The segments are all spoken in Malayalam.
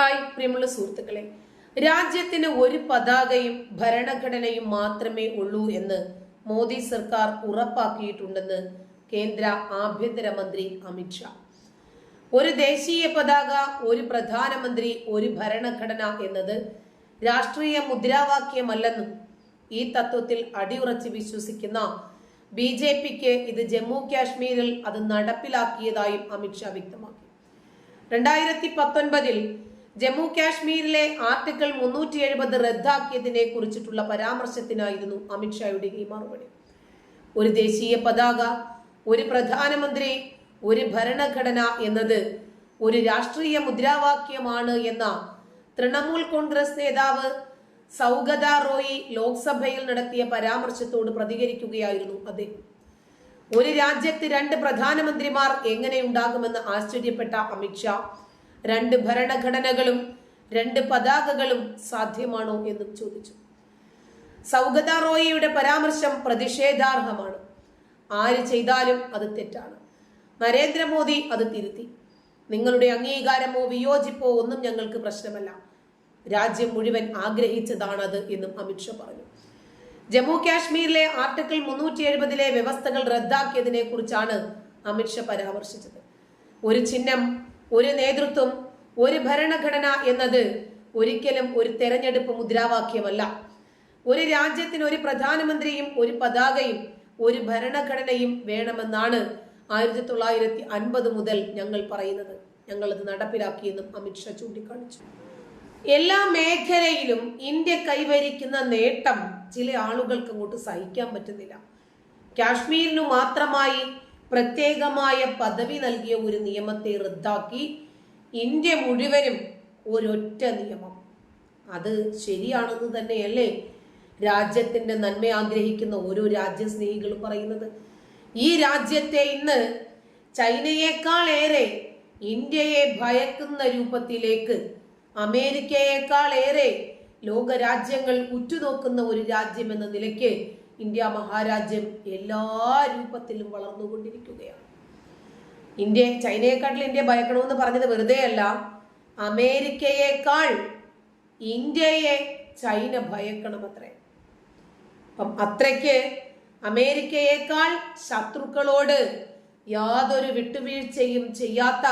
ഹായ് പ്രിയമുള്ള സുഹൃത്തുക്കളെ. രാജ്യത്തിന് ഒരു പതാകയും ഭരണഘടനയും മാത്രമേ ഉള്ളൂ എന്ന് മോദി സർക്കാർ ഉറപ്പാക്കിയിട്ടുണ്ടെന്ന് കേന്ദ്ര ആഭ്യന്തരമന്ത്രി അമിത്ഷാ ഒരു ദേശീയ പതാക ഒരു പ്രധാനമന്ത്രി ഒരു ഭരണഘടന എന്നത് രാഷ്ട്രീയ മുദ്രാവാക്യമല്ലെന്നും ഈ തത്വത്തിൽ അടിയുറച്ച് വിശ്വസിക്കുന്ന ബി ജെ പിക്ക് ഇത് ജമ്മു കാശ്മീരിൽ അത് നടപ്പിലാക്കിയതായും അമിത്ഷാ വ്യക്തമാക്കി. രണ്ടായിരത്തി പത്തൊൻപതിൽ ജമ്മു കാശ്മീരിലെ ആർട്ടിക്കിൾ മുന്നൂറ്റി എഴുപത് റദ്ദാക്കിയതിനെ കുറിച്ചിട്ടുള്ള പരാമർശത്തിനായിരുന്നു അമിത്ഷായുടെ ഈ മറുപടി. ഒരു ദേശീയ പതാക ഒരു പ്രധാനമന്ത്രി ഒരു ഭരണഘടന എന്നത് ഒരു രാഷ്ട്രീയ മുദ്രാവാക്യമാണ് എന്ന തൃണമൂൽ കോൺഗ്രസ് നേതാവ് സൗഗത റോയി ലോക്സഭയിൽ നടത്തിയ പരാമർശത്തോട് പ്രതികരിക്കുകയായിരുന്നു അദ്ദേഹം. ഒരു രാജ്യത്ത് രണ്ട് പ്രധാനമന്ത്രിമാർ എങ്ങനെ ഉണ്ടാകുമെന്ന് ആശ്ചര്യപ്പെട്ട അമിത്ഷാ രണ്ട് ഭരണഘടനകളും രണ്ട് പതാകകളും സാധ്യമാണോ എന്നും ചോദിച്ചു. സൗഗത റോയിയുടെ പരാമർശം പ്രതിഷേധാർഹമാണ്. ആര് ചെയ്താലും അത് തെറ്റാണ്. നരേന്ദ്രമോദി അത് തിരുത്തി. നിങ്ങളുടെ അംഗീകാരമോ വിയോജിപ്പോ ഒന്നും ഞങ്ങൾക്ക് പ്രശ്നമല്ല. രാജ്യം മുഴുവൻ ആഗ്രഹിച്ചതാണത് എന്നും അമിത്ഷാ പറഞ്ഞു. ജമ്മു കാശ്മീരിലെ ആർട്ടിക്കിൾ മുന്നൂറ്റി എഴുപതിലെ വ്യവസ്ഥകൾ റദ്ദാക്കിയതിനെ കുറിച്ചാണ് അമിത്ഷാ പരാമർശിച്ചത്. ഒരു ചിഹ്നം ഒരു നേതൃത്വം ഒരു ഭരണഘടന എന്നത് ഒരിക്കലും ഒരു തെരഞ്ഞെടുപ്പ് മുദ്രാവാക്യമല്ല. ഒരു രാജ്യത്തിന് ഒരു പ്രധാനമന്ത്രിയും ഒരു പതാകയും ഒരു ഭരണഘടനയും വേണമെന്നാണ് ആയിരത്തി തൊള്ളായിരത്തി അൻപത് മുതൽ ഞങ്ങൾ പറയുന്നത്. ഞങ്ങൾ അത് നടപ്പിലാക്കിയെന്നും അമിത്ഷാ ചൂണ്ടിക്കാണിച്ചു. എല്ലാ മേഖലയിലും ഇന്ത്യ കൈവരിക്കുന്ന നേട്ടം ചില ആളുകൾക്ക് അങ്ങോട്ട് സഹിക്കാൻ പറ്റുന്നില്ല. കാശ്മീരിനു മാത്രമായി പ്രത്യേകമായ പദവി നൽകിയ ഒരു നിയമത്തെ റദ്ദാക്കി ഇന്ത്യ മുഴുവനും ഒരൊറ്റ നിയമം. അത് ശരിയാണെന്ന് തന്നെയല്ലേ രാജ്യത്തിന്റെ നന്മ ആഗ്രഹിക്കുന്ന ഓരോ രാജ്യസ്നേഹികളും പറയുന്നത്? ഈ രാജ്യത്തെ ഇന്ന് ചൈനയേക്കാൾ ഏറെ ഇന്ത്യയെ ഭയക്കുന്ന രൂപത്തിലേക്ക് അമേരിക്കയേക്കാൾ ഏറെ ലോകരാജ്യങ്ങൾ ഉറ്റുനോക്കുന്ന ഒരു രാജ്യം എന്ന നിലയ്ക്ക് ഇന്ത്യ മഹാരാജ്യം എല്ലാ രൂപത്തിലും വളർന്നുകൊണ്ടിരിക്കുകയാണ്. ഇന്ത്യ ചൈനയെക്കാട്ടിൽ ഇന്ത്യ ഭയക്കണമെന്ന് പറഞ്ഞത് വെറുതെ അല്ല അമേരിക്കയേക്കാൾ ഇന്ത്യയെ ചൈന ഭയക്കണം അത്രേ അപ്പം അത്രയ്ക്ക് അമേരിക്കയേക്കാൾ ശത്രുക്കളോട് യാതൊരു വിട്ടുവീഴ്ചയും ചെയ്യാത്ത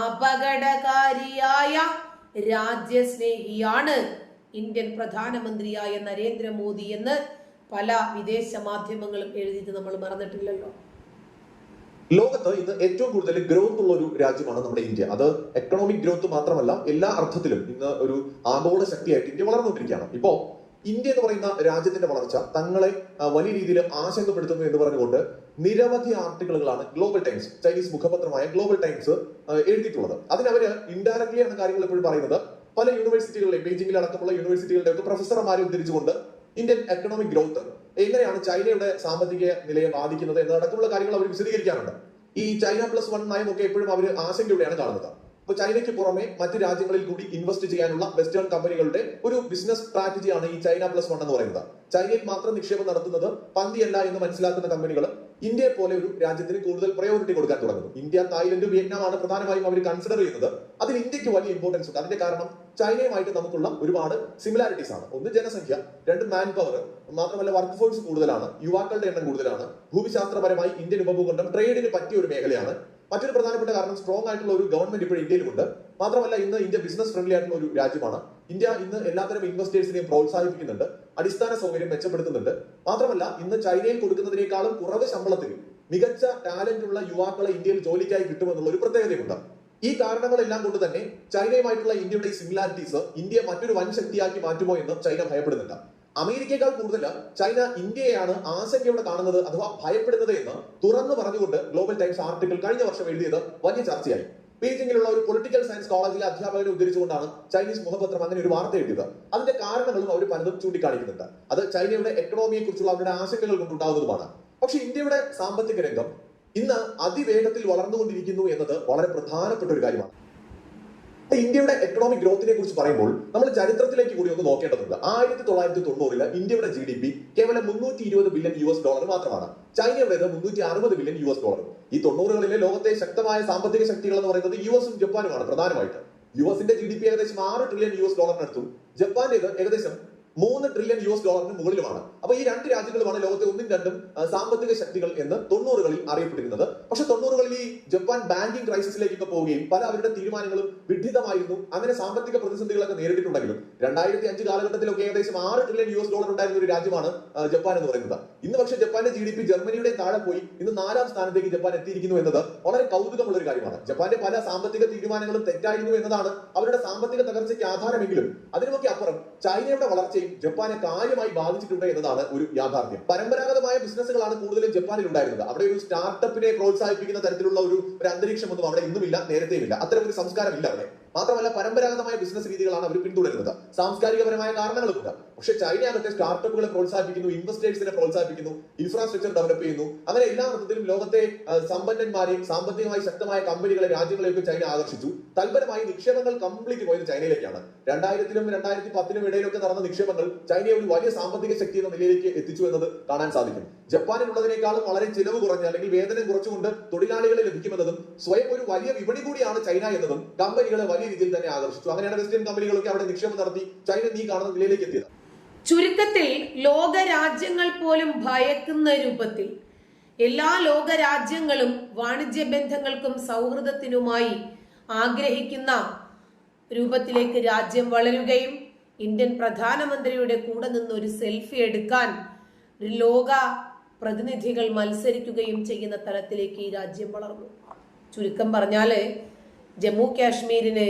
അപകടകാരിയായ രാജ്യസ്നേഹിയാണ് ഇന്ത്യൻ പ്രധാനമന്ത്രിയായ നരേന്ദ്രമോദി എന്ന് പല വിദേശ മാധ്യമങ്ങളും എഴുതിയിട്ട് നമ്മൾ മറന്നിട്ടില്ലല്ലോ. ലോകത്ത് ഇന്ന് ഏറ്റവും കൂടുതൽ ഗ്രോത്ത് ഉള്ള ഒരു രാജ്യമാണ് നമ്മുടെ ഇന്ത്യ. അത് എക്കണോമിക് ഗ്രോത്ത് മാത്രമല്ല എല്ലാ അർത്ഥത്തിലും ഇന്ന് ഒരു ആഗോള ശക്തിയായിട്ട് ഇന്ത്യ വളർന്നുകൊണ്ടിരിക്കുകയാണ്. ഇപ്പോ ഇന്ത്യ എന്ന് പറയുന്ന രാജ്യത്തിന്റെ വളർച്ച തങ്ങളെ വലിയ രീതിയിൽ ആശങ്കപ്പെടുത്തുന്നു എന്ന് പറഞ്ഞുകൊണ്ട് നിരവധി ആർട്ടിക്കിളുകളാണ് ഗ്ലോബൽ ടൈംസ് ചൈനീസ് മുഖപത്രമായ ഗ്ലോബൽ ടൈംസ് എഴുതിയിട്ടുള്ളത്. അതിനവര് ഇൻഡയറക്ട്ലി ആണ് കാര്യങ്ങൾ എപ്പോഴും പറയുന്നത്. പല യൂണിവേഴ്സിറ്റികളിലെ ബീജിംഗിൽ അടക്കമുള്ള യൂണിവേഴ്സിറ്റികളുടെ ഒക്കെ പ്രൊഫസർമാരെ ഉദ്ധരിച്ചുകൊണ്ട് ഇന്ത്യൻ എക്കണോമിക് ഗ്രോത്ത് എങ്ങനെയാണ് ചൈനയുടെ സാമ്പത്തിക നിലയെ ബാധിക്കുന്നത് എന്നതടക്കമുള്ള കാര്യങ്ങൾ അവർ വിശദീകരിക്കാറുണ്ട്. ഈ ചൈന പ്ലസ് വൺ നയമൊക്കെ എപ്പോഴും അവർ ആശങ്കയോടെയാണ് കാണുന്നത്. അപ്പൊ ചൈനയ്ക്ക് പുറമെ മറ്റ് രാജ്യങ്ങളിൽ കൂടി ഇൻവെസ്റ്റ് ചെയ്യാനുള്ള വെസ്റ്റേൺ കമ്പനികളുടെ ഒരു ബിസിനസ് സ്ട്രാറ്റജിയാണ് ഈ ചൈന പ്ലസ് വൺ എന്ന് പറയുന്നത്. ചൈനയിൽ മാത്രം നിക്ഷേപം നടത്തുന്നത് പന്തിയല്ല എന്ന് മനസ്സിലാക്കുന്ന കമ്പനികൾ ഇന്ത്യയെ പോലെ ഒരു രാജ്യത്തിന് കൂടുതൽ പ്രയോറിറ്റി കൊടുക്കാൻ തുടങ്ങുന്നു. ഇന്ത്യ തായ്ലൻഡ് വിയറ്റ്നാമാണ് പ്രധാനമായും അവർ കൺസിഡർ ചെയ്യുന്നത്. അതിൽ ഇന്ത്യയ്ക്ക് വലിയ ഇമ്പോർട്ടൻസ് ഉണ്ട്. അതിന്റെ കാരണം ചൈനയുമായിട്ട് നമുക്കുള്ള ഒരുപാട് സിമിലാരിറ്റീസ് ആണ്. ഒന്ന് ജനസംഖ്യ രണ്ട് മാൻ പവർ മാത്രമല്ല വർക്ക് ഫോഴ്സ് കൂടുതലാണ് യുവാക്കളുടെ എണ്ണം കൂടുതലാണ്. ഭൂമിശാസ്ത്രപരമായി ഇന്ത്യൻ ഉപഭൂഖണ്ഡം ട്രേഡിന് പറ്റിയ ഒരു മേഖലയാണ്. മറ്റൊരു പ്രധാനപ്പെട്ട കാരണം സ്ട്രോങ് ആയിട്ടുള്ള ഒരു ഗവൺമെന്റ് ഇപ്പോൾ ഇന്ത്യയിലുമുണ്ട്. മാത്രമല്ല ഇന്ന് ഇന്ത്യ ബിസിനസ് ഫ്രണ്ട്ലി ആയിട്ടുള്ള ഒരു രാജ്യമാണ്. ഇന്ത്യ ഇന്ന് എല്ലാത്തരം ഇൻവെസ്റ്റേഴ്സിനെയും പ്രോത്സാഹിപ്പിക്കുന്നുണ്ട്. അടിസ്ഥാന സൗകര്യം മെച്ചപ്പെടുത്തുന്നുണ്ട്. മാത്രമല്ല ഇന്ന് ചൈനയിൽ കൊടുക്കുന്നതിനേക്കാളും കുറവ് ശമ്പളത്തിൽ മികച്ച ടാലന്റ് ഉള്ള യുവാക്കളെ ഇന്ത്യയിൽ ജോലിക്കായി കിട്ടുമെന്നുള്ള ഒരു പ്രത്യേകതയുണ്ട് ഈ കാരണങ്ങളെല്ലാം കൊണ്ട് തന്നെ ചൈനയുമായിട്ടുള്ള ഇന്ത്യയുടെ സിമിലാരിറ്റീസ് ഇന്ത്യ മറ്റൊരു വൻ ശക്തിയാക്കി മാറ്റുമോ എന്ന് ചൈന ഭയപ്പെടുന്നുണ്ട്. അമേരിക്കയെക്കാൾ കൂടുതൽ ചൈന ഇന്ത്യയെയാണ് ആശങ്കയോടെ കാണുന്നത് അഥവാ ഭയപ്പെടുന്നത് എന്ന് തുറന്നു പറഞ്ഞുകൊണ്ട് ഗ്ലോബൽ ടൈംസ് ആർട്ടിക്കിൾ കഴിഞ്ഞ വർഷം എഴുതിയത് വലിയ ചർച്ചയായി. ബീജിംഗിലുള്ള ഒരു പൊളിറ്റിക്കൽ സയൻസ് കോളേജിലെ അധ്യാപകരെ ഉദ്ധരിച്ചുകൊണ്ടാണ് ചൈനീസ് മുഖപത്രം അങ്ങനെ ഒരു വാർത്ത എഴുതിയത്. അതിന്റെ കാരണങ്ങളും അവർ പലതും ചൂണ്ടിക്കാണിക്കുന്നുണ്ട്. അത് ചൈനയുടെ എക്കണോമിയെ കുറിച്ചുള്ള അവരുടെ ആശങ്കകൾ കൊണ്ടുണ്ടാകുന്നതുമാണ്. പക്ഷെ ഇന്ത്യയുടെ സാമ്പത്തിക രംഗം ഇന്ന് അതിവേഗത്തിൽ വളർന്നുകൊണ്ടിരിക്കുന്നു എന്നത് വളരെ പ്രധാനപ്പെട്ട ഒരു കാര്യമാണ്. ഇന്ത്യയുടെ എക്കണോമിക് ഗ്രോത്തിനെ കുറിച്ച് പറയുമ്പോൾ നമ്മൾ ചരിത്രത്തിലേക്ക് കൂടി ഒന്ന് നോക്കേണ്ടതുണ്ട്. ആയിരത്തി തൊള്ളായിരത്തി തൊണ്ണൂറിൽ ഇന്ത്യയുടെ ജി ഡി പി കേവലം മുന്നൂറ്റി ഇരുപത് ബില്യൺ യു എസ് ഡോളർ മാത്രമാണ്. ചൈനയുടേത് മുന്നൂറ്റി അറുപത് ബില്യൺ യു എസ് ഡോളർ ഈ തൊണ്ണൂറുകളിലെ ലോകത്തെ ശക്തമായ സാമ്പത്തിക ശക്തികൾ എന്ന് പറയുന്നത് യു എസും ജപ്പാനുമാണ് പ്രധാനമായിട്ട്. യു എസിന്റെ ജി ഡി പി ഏകദേശം ആറ് ട്രില്യൺ യു എസ് ഡോളറിനടുത്തും ജപ്പാന്റേത് ഏകദേശം മൂന്ന് ട്രില്യൺ യു എസ് ഡോളറിന് മുകളിലുമാണ്. അപ്പൊ ഈ രണ്ട് രാജ്യങ്ങളുമാണ് ലോകത്തെ ഒന്നും രണ്ടും സാമ്പത്തിക ശക്തികൾ എന്ന് തൊണ്ണൂറുകളിൽ അറിയപ്പെട്ടിരുന്നത്. പക്ഷെ തൊണ്ണൂറുകളിൽ ഈ ജപ്പാൻ ബാങ്കിംഗ് ക്രൈസിസിലേക്കൊക്കെ പോവുകയും പല അവരുടെ തീരുമാനങ്ങളും വിഡിതമായിരുന്നു അങ്ങനെ സാമ്പത്തിക പ്രതിസന്ധികളൊക്കെ നേരിട്ടിട്ടുണ്ടെങ്കിലും രണ്ടായിരത്തി അഞ്ച് കാലഘട്ടത്തിലൊക്കെ ഏകദേശം ആറ് ട്രില്യൺ യു എസ് ഡോളർ ഉണ്ടായിരുന്ന ഒരു രാജ്യമാണ് ജപ്പാൻ എന്ന് പറയുന്നത്. ഇന്ന് പക്ഷേ ജപ്പാന്റെ ജി ഡി പി ജർമ്മനിയുടെ താഴെ പോയി. ഇന്ന് നാലാം സ്ഥാനത്തേക്ക് ജപ്പാൻ എത്തിയിരിക്കുന്നു എന്നത് വളരെ കൗതുകമുള്ള ഒരു കാര്യമാണ്. ജപ്പാന്റെ പല സാമ്പത്തിക തീരുമാനങ്ങളും തെറ്റായിരുന്നു എന്നതാണ് അവരുടെ സാമ്പത്തിക തകർച്ചയ്ക്ക് ആധാരമെങ്കിലും. അതിനുമൊക്കെ അപ്പുറം ചൈനയുടെ വളർച്ചയും ജപ്പാനെ കാര്യമായി ബാധിച്ചിട്ടുണ്ട് എന്നതാണ് ഒരു യാഥാർത്ഥ്യം. പരമ്പരാഗതമായ ബിസിനസ്സുകളാണ് കൂടുതലും ജപ്പാനിൽ ഉണ്ടായിരുന്നത് അവിടെ ഒരു സ്റ്റാർട്ടപ്പിനെ പ്രോത്സാഹിപ്പിക്കുന്ന തരത്തിലുള്ള ഒരു ഒരു അന്തരീക്ഷമൊന്നും അവിടെ ഇന്നുമില്ല നേരത്തെയുമില്ല. അത്തരം ഒരു സംസ്കാരമില്ല അവിടെ. മാത്രമല്ല പരമ്പരാഗതമായ ബിസിനസ് രീതികളാണ് അവർ പിന്തുടരുന്നത്. സാംസ്കാരികപരമായ കാരണങ്ങളുണ്ട് പക്ഷെ ചൈന ആകട്ടെ സ്റ്റാർട്ടപ്പുകളെ പ്രോത്സാഹിപ്പിക്കുന്നു ഇൻവെസ്റ്റേഴ്സിനെ പ്രോത്സാഹിപ്പിക്കുന്നു ഇൻഫ്രാസ്ട്രക്ചർ ഡെവലപ്പ് ചെയ്യുന്നു. അങ്ങനെ എല്ലാ അർത്ഥത്തിലും ലോകത്തെ സമ്പന്നന്മാരെയും സാമ്പത്തികമായി ശക്തമായ കമ്പനികളെ രാജ്യങ്ങളെയൊക്കെ ചൈന ആകർഷിച്ചു. തൽപരമായി നിക്ഷേപങ്ങൾ കംപ്ലീറ്റ് പോയത് ചൈനയിലേക്കാണ്. രണ്ടായിരത്തിലും രണ്ടായിരത്തി പത്തിനും ഇടയിലൊക്കെ നടന്ന നിക്ഷേപങ്ങൾ ചൈനയെ ഒരു വലിയ സാമ്പത്തിക ശക്തി എന്ന നിലയിലേക്ക് എത്തിച്ചു എന്നത് കാണാൻ സാധിക്കും. ജപ്പാനിലുള്ളതിനേക്കാളും വളരെ ചിലവ് കുറഞ്ഞ അല്ലെങ്കിൽ വേതനം കുറച്ചുകൊണ്ട് തൊഴിലാളികളെ ലഭിക്കുമെന്നതും സ്വയം ഒരു വലിയ വിപണി കൂടിയാണ് ചൈന എന്നതും കമ്പനികളെ വലിയ രീതിയിൽ തന്നെ ആകർഷിച്ചു. അങ്ങനെയാണ് വെസ്റ്റേൺ കമ്പനികളൊക്കെ അവിടെ നിക്ഷേപം നടത്തി ചൈന നീ കാണുന്ന നിലയിലേക്ക് എത്തിയത്. ചുരുക്കത്തിൽ ലോക രാജ്യങ്ങൾ പോലും ഭയക്കുന്ന രൂപത്തിൽ എല്ലാ ലോക രാജ്യങ്ങളും വാണിജ്യ ബന്ധങ്ങൾക്കും സൗഹൃദത്തിനുമായി ആഗ്രഹിക്കുന്ന രൂപത്തിലേക്ക് രാജ്യം വളരുകയും ഇന്ത്യൻ പ്രധാനമന്ത്രിയുടെ കൂടെ നിന്ന് ഒരു സെൽഫി എടുക്കാൻ ലോക പ്രതിനിധികൾ മത്സരിക്കുകയും ചെയ്യുന്ന തലത്തിലേക്ക് ഈ രാജ്യം വളർന്നു. ചുരുക്കം പറഞ്ഞാൽ ജമ്മു കാശ്മീരിന്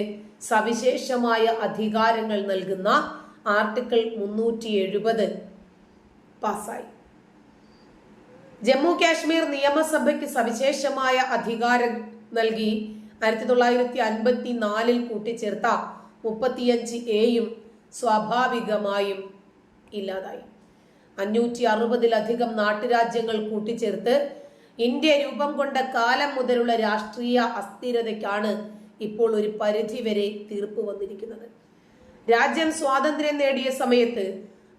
സവിശേഷമായ അധികാരങ്ങൾ നൽകുന്ന ആർട്ടിക്കിൾ മുന്നൂറ്റി എഴുപത് പാസ്സായി. ജമ്മു കാശ്മീർ നിയമസഭയ്ക്ക് സവിശേഷമായ അധികാരം നൽകി ആയിരത്തി തൊള്ളായിരത്തി അൻപത്തി നാലിൽ കൂട്ടിച്ചേർത്ത മുപ്പത്തിയഞ്ച് എയും സ്വാഭാവികമായും ഇല്ലാതായി. അഞ്ഞൂറ്റി അറുപതിലധികം നാട്ടുരാജ്യങ്ങൾ കൂട്ടിച്ചേർത്ത് ഇന്ത്യ രൂപം കൊണ്ട കാലം മുതലുള്ള രാഷ്ട്രീയ അസ്ഥിരതയ്ക്കാണ് ഇപ്പോൾ ഒരു പരിധി വരെ തീർപ്പ് വന്നിരിക്കുന്നത്. രാജ്യം സ്വാതന്ത്ര്യം നേടിയ സമയത്ത്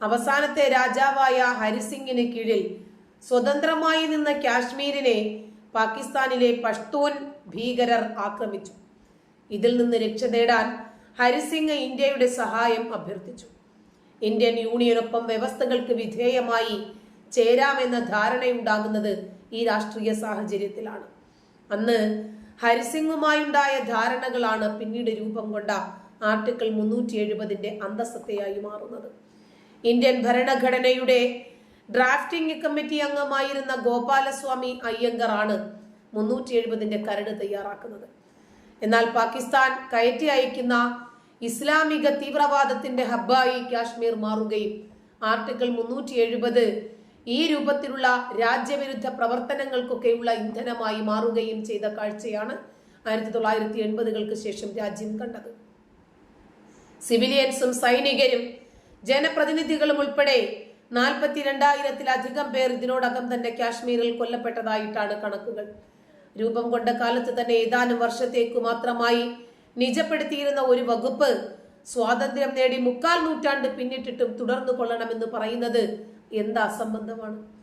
അവസാനത്തെ രാജാവായ ഹരിസിംഗിന് കീഴിൽ സ്വതന്ത്രമായി നിന്ന കാശ്മീരിനെ പാകിസ്ഥാനിലെ പഷ്തൂൻ ഭീകരർ ആക്രമിച്ചു. ഇതിൽ നിന്ന് രക്ഷ നേടാൻ ഹരിസിംഗ് ഇന്ത്യയുടെ സഹായം അഭ്യർത്ഥിച്ചു. ഇന്ത്യൻ യൂണിയനൊപ്പം വ്യവസ്ഥകൾക്ക് വിധേയമായി ചേരാമെന്ന ധാരണയുണ്ടാകുന്നത് ഈ രാഷ്ട്രീയ സാഹചര്യത്തിലാണ്. അന്ന് ഹരിസിംഗുമായുണ്ടായ ധാരണകളാണ് പിന്നീട് രൂപം കൊണ്ട ആർട്ടിക്കിൾ മുന്നൂറ്റി എഴുപതിന്റെ അന്തസ്സത്തെയായി മാറുന്നത്. ഇന്ത്യൻ ഭരണഘടനയുടെ ഡ്രാഫ്റ്റിംഗ് കമ്മിറ്റി അംഗമായിരുന്ന ഗോപാലസ്വാമി അയ്യങ്കറാണ് മുന്നൂറ്റി എഴുപതിന്റെ കരട് തയ്യാറാക്കുന്നത്. എന്നാൽ പാകിസ്ഥാൻ കയറ്റി അയക്കുന്ന ഇസ്ലാമിക തീവ്രവാദത്തിന്റെ ഹബ്ബായി കാശ്മീർ മാറുകയും ആർട്ടിക്കിൾ മുന്നൂറ്റി എഴുപത് ഈ രൂപത്തിലുള്ള രാജ്യവിരുദ്ധ പ്രവർത്തനങ്ങൾക്കൊക്കെയുള്ള ഇന്ധനമായി മാറുകയും ചെയ്ത കാഴ്ചയാണ് ആയിരത്തി തൊള്ളായിരത്തി എൺപതുകൾക്ക് ശേഷം രാജ്യം കണ്ടത്. സിവിലിയൻസും സൈനികരും ജനപ്രതിനിധികളും ഉൾപ്പെടെ നാൽപ്പത്തിരണ്ടായിരത്തിലധികം പേർ ഇതിനോടകം തന്നെ കാശ്മീരിൽ കൊല്ലപ്പെട്ടതായിട്ടാണ് കണക്കുകൾ. രൂപം കൊണ്ട കാലത്ത് തന്നെ ഏതാനും വർഷത്തേക്കു മാത്രമായി നിജപ്പെടുത്തിയിരുന്ന ഒരു വകുപ്പ് സ്വാതന്ത്ര്യം നേടി മുക്കാൽ നൂറ്റാണ്ട് പിന്നിട്ടിട്ടും തുടർന്നു കൊള്ളണമെന്ന് പറയുന്നത് എന്ത് അസംബന്ധമാണ്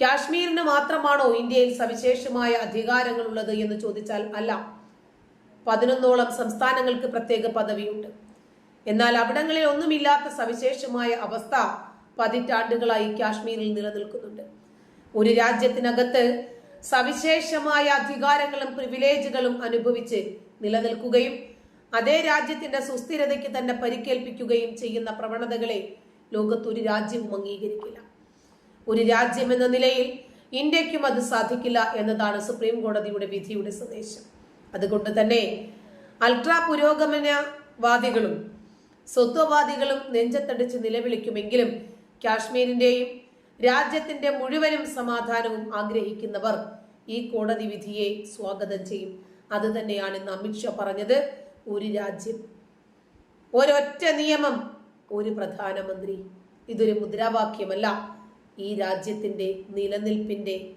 കാശ്മീരിന് മാത്രമാണോ ഇന്ത്യയിൽ സവിശേഷമായ അധികാരങ്ങൾ ഉള്ളത് എന്ന് ചോദിച്ചാൽ അല്ല. പതിനൊന്നോളം സംസ്ഥാനങ്ങൾക്ക് പ്രത്യേക പദവിയുണ്ട്. എന്നാൽ അവിടങ്ങളിൽ ഒന്നുമില്ലാത്ത സവിശേഷമായ അവസ്ഥ പതിറ്റാണ്ടുകളായി കാശ്മീരിൽ നിലനിൽക്കുന്നുണ്ട്. ഒരു രാജ്യത്തിനകത്ത് സവിശേഷമായ അധികാരങ്ങളും പ്രിവിലേജുകളും അനുഭവിച്ച് നിലനിൽക്കുകയും അതേ രാജ്യത്തിന്റെ സുസ്ഥിരതയ്ക്ക് തന്നെ പരിക്കേൽപ്പിക്കുകയും ചെയ്യുന്ന പ്രവണതകളെ ലോകത്തൊരു രാജ്യവും അംഗീകരിക്കില്ല. ഒരു രാജ്യം എന്ന നിലയിൽ ഇന്ത്യക്കും അത് സാധിക്കില്ല എന്നതാണ് സുപ്രീം കോടതിയുടെ വിധിയുടെ സന്ദേശം. അതുകൊണ്ട് തന്നെ അൾട്രാ പുരോഗമനവാദികളും സ്വത്വവാദികളും നെഞ്ചത്തടിച്ച് നിലവിളിക്കുമെങ്കിലും കാശ്മീരിന്റെയും രാജ്യത്തിന്റെ മുഴുവനും സമാധാനവും ആഗ്രഹിക്കുന്നവർ ഈ കോടതി വിധിയെ സ്വാഗതം ചെയ്യും. അത് തന്നെയാണ് ഇന്ന് അമിത്ഷാ പറഞ്ഞത്. ഒരു രാജ്യം ഒരൊറ്റ നിയമം ഒരു പ്രധാനമന്ത്രി. ഇതൊരു മുദ്രാവാക്യമല്ല. ഈ രാജ്യത്തിന്റെ നിലനിൽപ്പിന്റെ